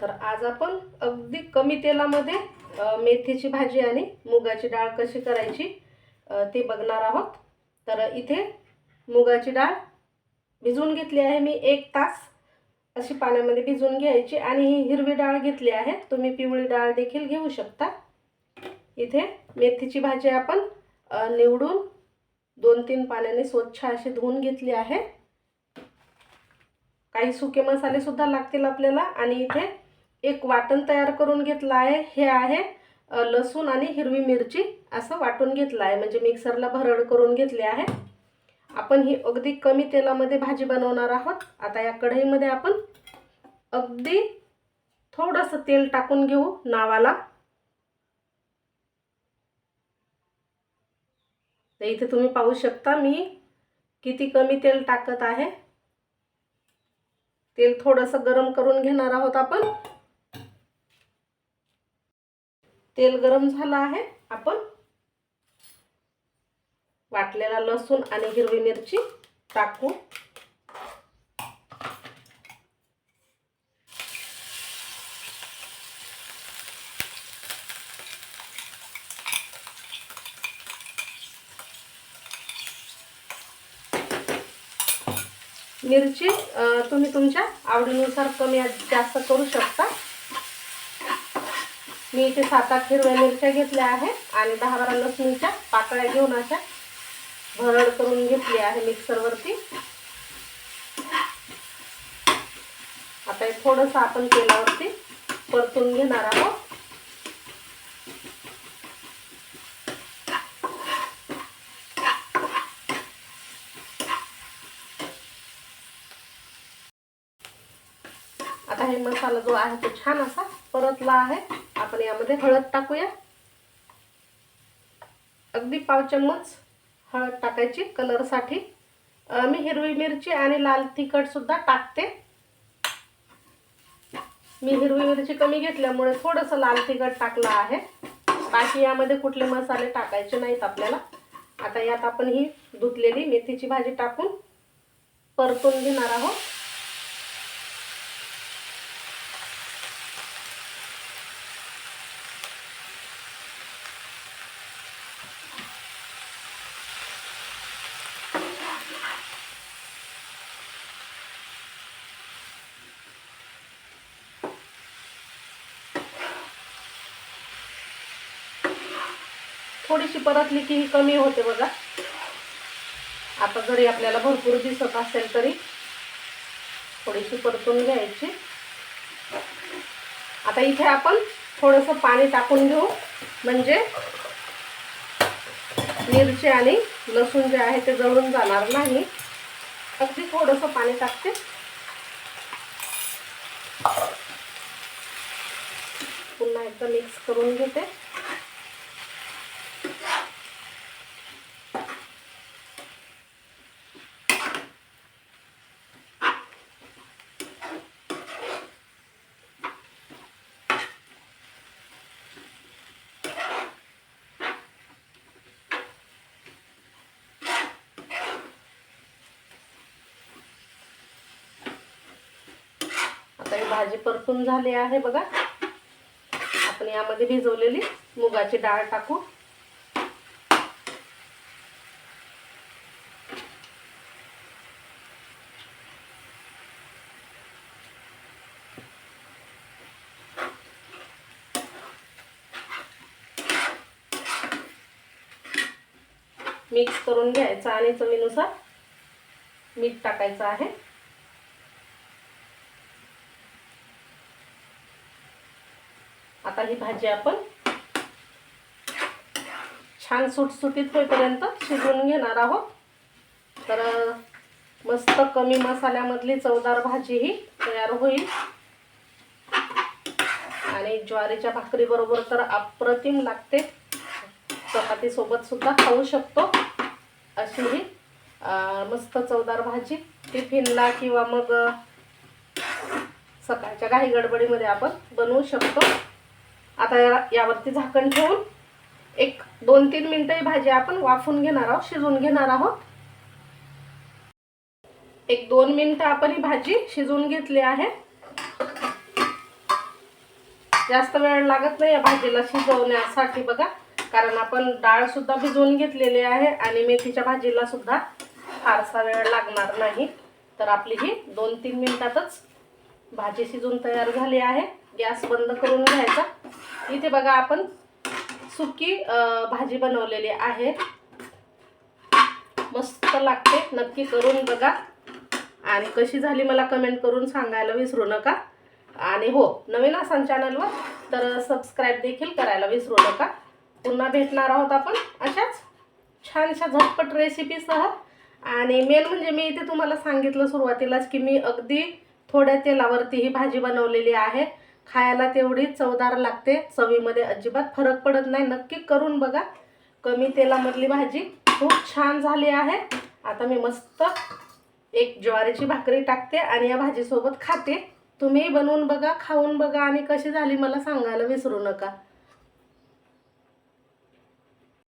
तर आज आपण अगदी कमी तेलामध्ये मेथीची भाजी आणि मुगाची डाळ कशी करायची ते बघणार आहोत. तर इथे मुगाची डाळ भिजवून घेतली आहे मी एक तास. अशी पाण्यामध्ये भिजवून घ्यायची आणि ही हिरवी डाळ घेतली आहे. तुम्ही पिवळी डाळ देखील घेऊ शकता. इथे मेथीची भाजी आपण निवडून दोन तीन पाण्याने स्वच्छ अशी धुवून घेतली आहे. काही सुके मसालेसुद्धा लागतील आपल्याला आणि इथे एक वाटण तयार करून घेतलं आहे. हे आहे लसूण आणि हिरवी मिरची असं वाटून घेतलं आहे. म्हणजे मिक्सरला भरड करून घेतली आहे. आपण ही अगदी कमी तेलामध्ये भाजी बनवणार आहोत. आता या कढईमध्ये आपण अगदी थोडंसं तेल टाकून घेऊ नावाला. तर इथे तुम्ही पाहू शकता मी किती कमी तेल टाकत आहे. तेल थोडंसं गरम करून घेणार आहोत आपण. तेल गरम झालं आहे. आपण वाटलेला लसूण आणि हिरवी मिरची टाकू. मिरची तुम्ही तुमच्या आवडीनुसार कमी जास्त करू शकता. मी इथे सात आठ हिरव्या मिरच्या घेतल्या आहे आणि दहा बारा लसणीच्या पाकळ्या घेऊन अशा भरड करून घेतली आहे मिक्सरवरती. आता हे थोडंसं आपण तेलावरती परतून घेणार आहोत. आता हे मसाला जो आहे तो छान असा परतला आहे. आपण यामध्ये हळद टाकूया. अगदी पाव चम्मच हळद टाकायची कलरसाठी मी हिरवी मिरची आणि लाल तिखटसुद्धा टाकते. मी हिरवी मिरची कमी घेतल्यामुळे थोडंसं लाल तिखट टाकलं आहे. बाकी यामध्ये कुठले मसाले टाकायचे नाहीत आपल्याला. आता यात आपण ही धुतलेली मेथीची भाजी टाकून परतून घेणार आहोत. थोडीशी परतली की ही कमी होते बघा. आता जरी आपल्याला भरपूर दिसत असेल तरी थोडीशी परतून घ्यायची. आता इथे आपण थोडंसं पाणी टाकून घेऊ. म्हणजे मिरची आणि लसूण जे आहे ते जळून जाणार नाही. अगदी थोडंसं पाणी टाकते. पुन्हा एकदा मिक्स करून घेते. आता ही भाजी परतून झाली आहे बघा. आपण यामध्ये भिजवलेली मुगाची डाळ टाकू. मिक्स करून घ्यायचं आणि चवीनुसार मीठ टाकायचं आहे. आता ही भाजी आपण छान सुटसुटीत होईपर्यंत शिजवून घेणार आहोत. तर मस्त कमी मसाल्यामधली चवदार भाजी ही तयार होईल. आणि ज्वारीच्या भाकरीबरोबर तर अप्रतिम लागते. चपातीसोबत सुद्धा खाऊ शकतो. अशी ही मस्त चवदार भाजी. टिफिनला किंवा मग सकाळच्या काही गडबडीमध्ये आपण बनवू शकतो. आता यावरती झाकण ठेवून एक दोन तीन मिनटं ही भाजी आपण वाफून घेणार आहोत शिजवून घेणार आहोत. एक दोन मिनटं आपण ही भाजी शिजवून घेतली आहे. जास्त वेळ लागत नाही या भाजीला शिजवण्यासाठी बघा. कारण आपण डाळ सुद्धा भिजवून घेतलेली आहे आणि मेथीच्या भाजीला सुद्धा फारसा वेळ लागणार नाही. तर आपली ही दोन तीन मिनिटातच भाजी शिजून तयार झाली आहे. गॅस बंद करून घ्यायचा. इथे बघा आपण सुकी भाजी बनवलेली आहे. मस्त लागते नक्की करून बघा. आणि कशी झाली मला कमेंट करून सांगायला विसरू नका. आणि हो नवीन असाल चॅनलवर तर सबस्क्राईब देखील करायला विसरू नका. पुन्हा भेटणार आहोत आपण अशाच छानशा झटपट रेसिपीसह आणि मेन म्हणजे मी इथे तुम्हाला सांगितलं सुरुवातीलाच की मी अगदी थोड्या तेलावरती ही भाजी बनवलेली आहे. खायला तेवढी चवदार लागते. चवीमध्ये अजिबात फरक पडत नाही. नक्की करून बघा. कमी तेलामधली भाजी खूप छान झाली आहे. आता मी मस्त एक ज्वारीची भाकरी टाकते आणि या भाजीसोबत खाते. तुम्ही बनवून बघा खाऊन बघा आणि कशी झाली मला सांगायला विसरू नका.